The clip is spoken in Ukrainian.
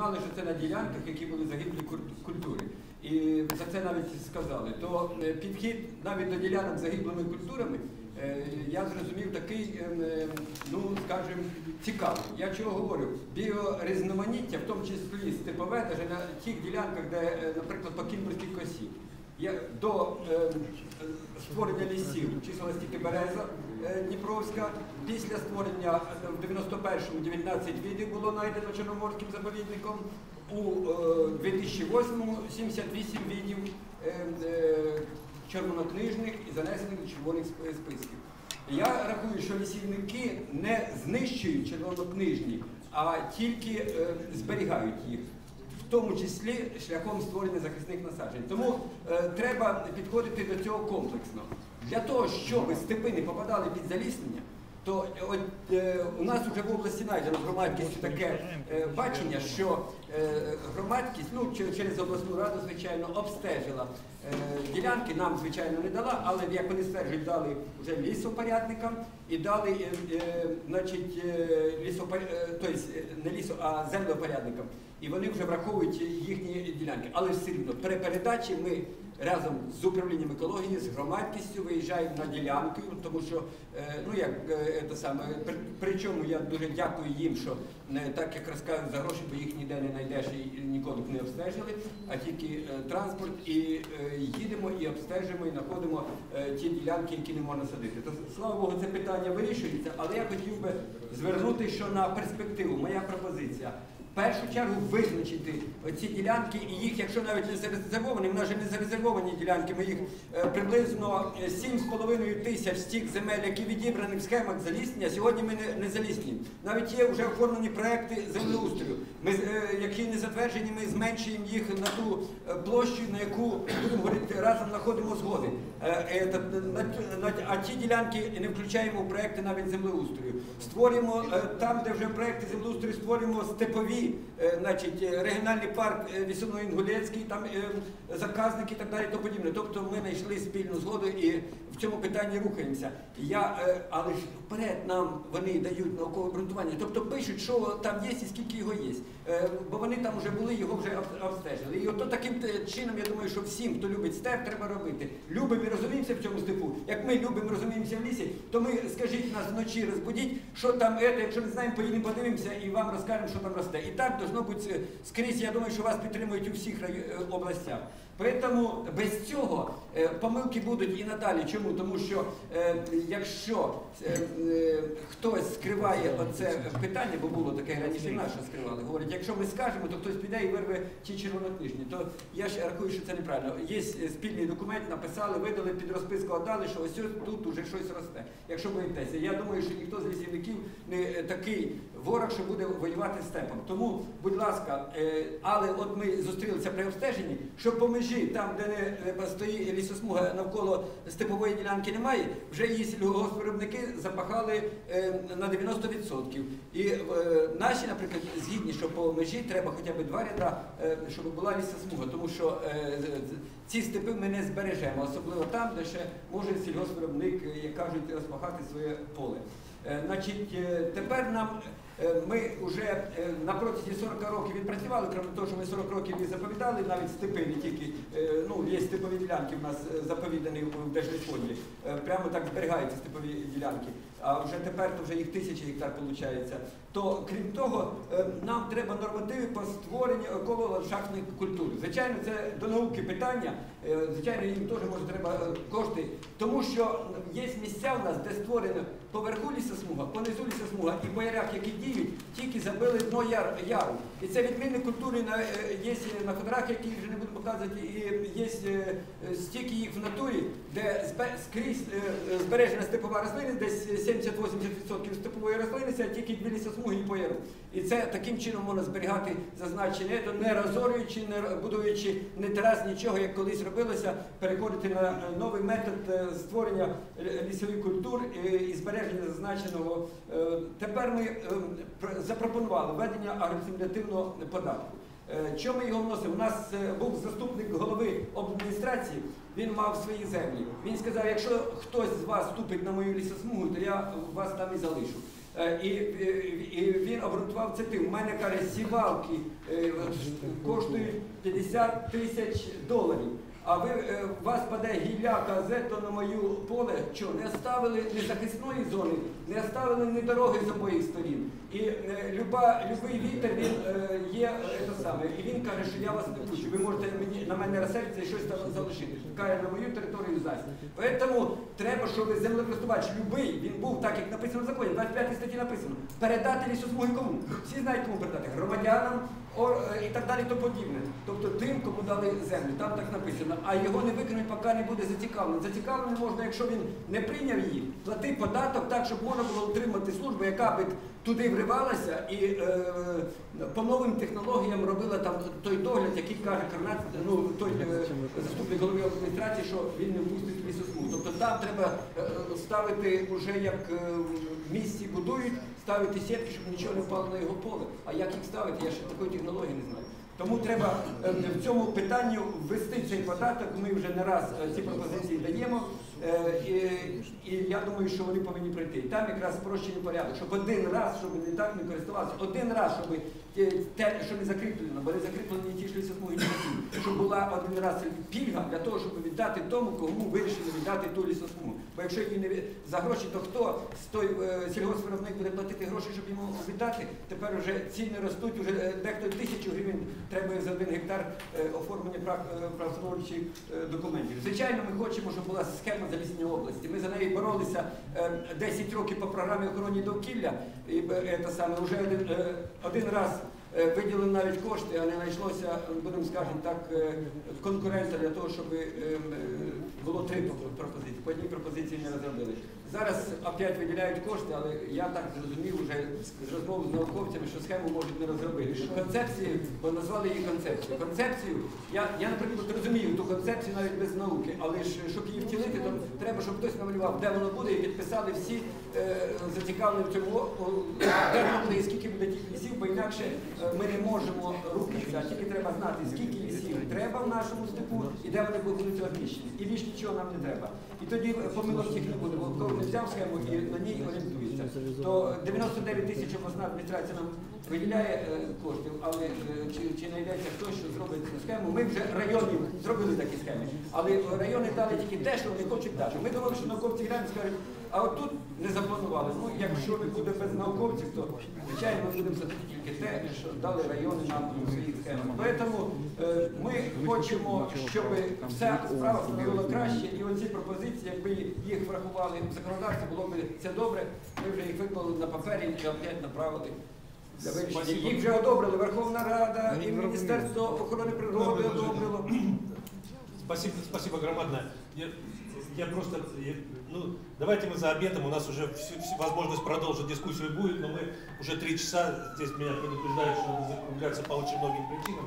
знали, що це на ділянках, які були загиблі культури. І за це навіть сказали. То е, підхід навіть до ділянок загиблими культурами, е, я зрозумів такий, е, ну скажімо, цікавий. Я чого говорю? Біорізноманіття, в тому числі степове, навіть на тих ділянках, де, наприклад, по Кімбурській косі. До е, створення лісів числилась тільки береза е, Дніпровська. Після створення е, в 91-му 19 видів було знайдено Чорноморським заповідником. У е, 2008-му 78 видів е, е, червонокнижних і занесених до червоних списків. Я рахую, що лісівники не знищують червонокнижні, а тільки е, зберігають їх тому числі шляхом створення захисних насаджень. Тому е, треба підходити до цього комплексно. Для того, щоб степи не попадали під заліснення, то от, е, у нас вже в області знайдено громадськістю таке е, бачення, що е, громадськість, ну через обласну раду, звичайно, обстежила е, ділянки, нам, звичайно, не дала, але як вони стверджують, дали вже лісопорядникам і дали е, е, значить, е, е, тобто, е, не лісо, а землепорядникам. І вони вже враховують їхні ділянки. Але все рівно при передачі ми разом з управлінням екології, з громадськістю виїжджаємо на ділянки, тому що е, ну як е, це саме, причому я дуже дякую їм, що так як розказують за гроші, бо їх ніде не знайдеш і ніколи б не обстежили, а тільки е, транспорт, і їдемо і обстежимо, і знаходимо ті ділянки, які не можна садити. То слава Богу, це питання вирішується, але я хотів би звернути, що на перспективу моя пропозиція. Першу чергу визначити ці ділянки і їх, якщо навіть не зарезервовані, в нас же не зарезервовані ділянки, ми їх е, приблизно е, 7,5 тисяч з тих земель, які відібрані в схемах заліснення, сьогодні ми не, не заліснені. Навіть є вже оформлені проекти землеустрою. Ми, е, які не затверджені, ми зменшуємо їх на ту е, площу, на яку будемо говорити, разом знаходимо згоди. Е, е, а ті ділянки не включаємо в проекти навіть землеустрою. Створюємо е, там, де вже проекти землеустрою, створюємо степові, е, значить, е, регіональний парк е, Вісовно-Інгулецький, там е, заказники і так далі, тому подібне. Тобто ми знайшли спільну згоду і в цьому питанні рухаємося. Я, але ж вперед нам вони дають наукове обґрунтування. Тобто пишуть, що там є і скільки його є. Бо вони там вже були, його вже обстежили. І ото таким чином, я думаю, що всім, хто любить степ, треба робити. Любимо і розуміємося в цьому степу. Як ми любимо, розуміємося в лісі, то ми скажіть нас вночі, розбудіть, що там це, якщо не знаємо, поїдемо подивимося і вам розкажемо, що там росте. І так должно бути скрізь. Я думаю, що вас підтримують у всіх е, областях. Тому без цього е, помилки будуть і надалі. Чому? Тому що е, якщо хтось скриває оце питання, бо було таке раніше наше скривали, говорять, якщо ми скажемо, то хтось піде і вирве ті червонокнижні. То я ж рахую, що це неправильно. Є спільний документ, написали, видали під розписку, отдали, що ось тут уже щось росте. Якщо боїтеся, я думаю, що ніхто з лісівників не такий ворог, що буде воювати степом. Тому, будь ласка, е, але от ми зустрілися при обстеженні, що по межі, там, де не стоїть лісосмуга навколо степової ділянки немає, вже її сільгоспвиробники запахали е, на 90%. І е, наші, наприклад, згідні, що по межі треба хоча б два ряда, щоб була лісосмуга, тому що ці степи ми не збережемо, особливо там, де ще може сільгоспвиробник, як кажуть, розпахати своє поле. Значить, тепер нам ми вже е, на протязі 40 років відпрацювали, крім того, що ми 40 років і заповідали, навіть степи, не тільки, е, ну, є степові ділянки в нас е, заповідані в Держлісфонді. Е, Прямо так зберігаються степові ділянки. А вже тепер то вже їх тисячі гектар виходить. То крім того, е, нам треба нормативи по створенню еколого-ландшафтних культур. Звичайно, це до науки питання. Е, Звичайно, їм теж може треба е, кошти, тому що є місця у нас, де створено поверху лісосмуга, понизу лісосмуга і по ярах, які діють, тільки забили дно яр, яру. І це відмінні культури на, е, є на фотографіях, які вже не буду показувати, і є е, е, стільки їх в натурі, де скрізь е, е, збережена степова рослина, десь 70-80% степової рослини, це тільки дві лісосмуги і по яру. І це таким чином можна зберігати зазначення, Ето не розорюючи, не будуючи не терас нічого, як колись робилося, переходити на е, новий метод е, створення е, лісових культур е, і збереження зазначеного. Е, Тепер ми е, запропонували введення агросимулятивного податку. Е, Чому ми його вносимо? У нас е, був заступник голови обладміністрації, він мав свої землі. Він сказав, якщо хтось з вас вступить на мою лісосмугу, то я вас там і залишу. Е, І, і, він обґрунтував це тим. У мене каже, сівалки е, коштують 50 тисяч доларів. А ви е, вас паде гілляка зето на мою поле, що не оставили ні захисної зони, не оставили ні дороги з обоїх сторін. І е, люба, любий вітер він е, є е, те саме. І він каже, що я вас не пущу. Ви можете мені на мене розсердитися і щось там залишити. Каже, на мою територію зась. Тому треба, щоб землекористувач любий, він був так, як написано в законі, 25 статті написано, передати лісосмуги кому. Всі знають, кому передати. Громадянам і так далі, то подібне. Тобто тим, кому дали землю, там так написано. А його не виконують, поки не буде зацікавлений. Зацікавлений можна, якщо він не прийняв її, плати податок так, щоб можна було отримати службу, яка би туди вривалася і е, по новим технологіям робила там той догляд, який каже Карнат, ну той е, заступник голови адміністрації, що він не впустить лісосмугу. Тобто там треба е, ставити уже як е, в місті будують, ставити сітки, щоб нічого не впало на його поле. А як їх ставити, я ще такої технології не знаю. Тому треба е, в цьому питанні ввести цей податок. Ми вже не раз е, ці пропозиції даємо. Е, І, і я думаю, що вони повинні пройти. Там якраз спрощений порядок, щоб один раз, щоб не так не користувалися, один раз, щоб те, те, що не закріплено, бо не закріплені ті ж лісосмуги, щоб була один раз пільга для того, щоб віддати тому, кому вирішили віддати ту лісосмугу. Бо якщо її не за гроші, то хто з той е, сільгоспвиробник буде платити гроші, щоб йому віддати? Тепер вже ціни ростуть, вже е, дехто тисячу гривень треба за один гектар е, оформлення прав- е, е, документів. Звичайно, ми хочемо, щоб була схема заліснення області. Ми за неї боролися е, 10 років по програмі охорони довкілля. І е, це саме вже один, е, один раз. Е, Виділили навіть кошти, а не знайшлося, будемо скажемо так, е, конкурента для того, щоб е, було три пропозиції. По одній пропозиції не розробили. Зараз опять виділяють кошти, але я так зрозумів вже з розмов з науковцями, що схему можуть не розробити. Концепції, бо назвали її концепцією. Концепцію, я, я, наприклад, розумію ту концепцію навіть без науки, але ж щоб її втілити, то треба, щоб хтось намалював, де воно буде, і підписали всі е, зацікавлені в цьому, і скільки буде тих лісів, бо інакше е, ми не можемо рухатися. Тільки треба знати, скільки лісів треба в нашому степу і де вони будуть розміщені. І більш нічого нам не треба. І тоді помилок цих не буде. Бо коли не взяв схему і на ній орієнтується, то 99 тисяч обласна адміністрація нам виділяє е, коштів, але е, чи, знайдеться хтось, що зробить цю схему. Ми вже районів зробили такі схеми, але райони дали тільки те, що вони хочуть дати. Ми думали, що науковці і скажуть, а от тут не запланували. Ну, якщо не буде без науковців, то звичайно ми будемо садити тільки те, що дали райони нам у своїх схемах. Тому е, ми хочемо, щоб вся справа становила краще, і оці пропозиції, якби їх врахували в законодавстві, було б це добре. Ми вже їх виклали на папері і опять направили. для вирішення. Їх вже одобрили Верховна Рада і Міністерство охорони природи одобрило. Спасибо, спасибо громадное. Я, я просто, я- ну, давайте мы за обедом, у нас уже всю- всю возможность продолжить дискуссию будет, но мы уже три часа, здесь меня предупреждают, что надо закругляться по очень многим причинам.